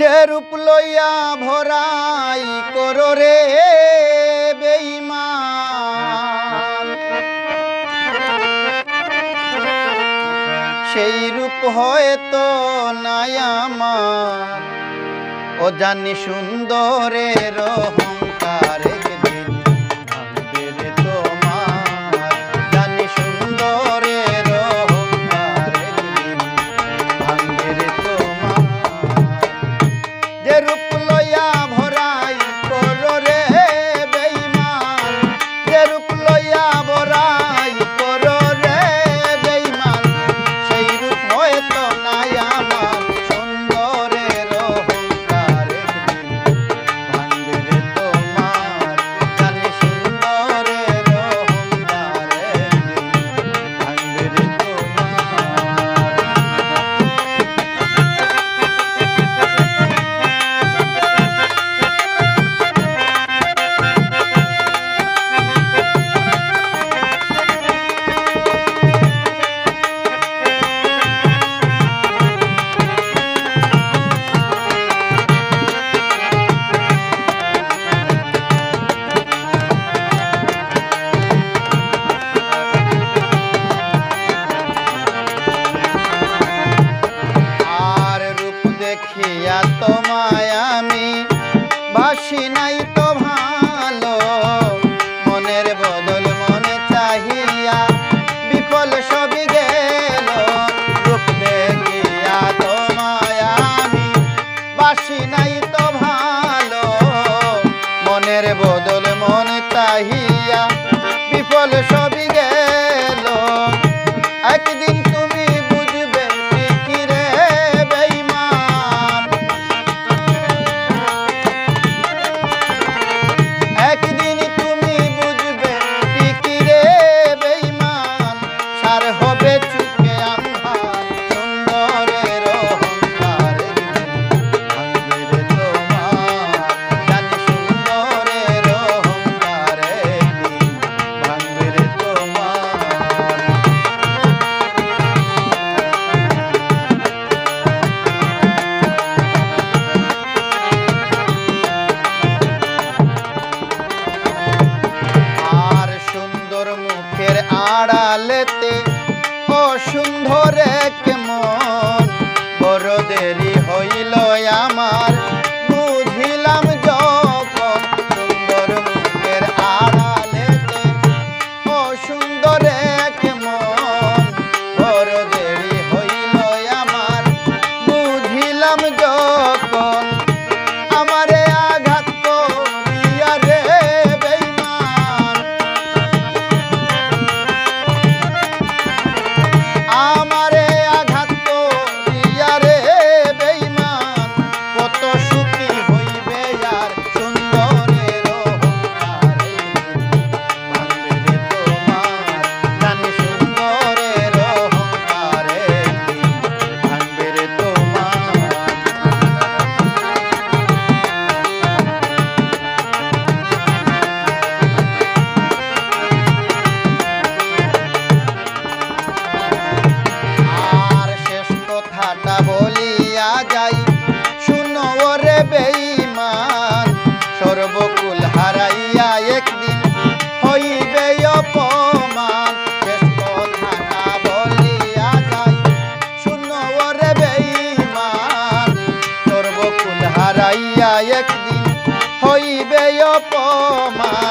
যে রূপ লইয়া ভরাই করে বেইমা সেই রূপ হয়তো নাই আমার। ও জানি সুন্দরের রহ কালেতে ও সুন্দর এক যাইয়া একদিন হইবে অপমান।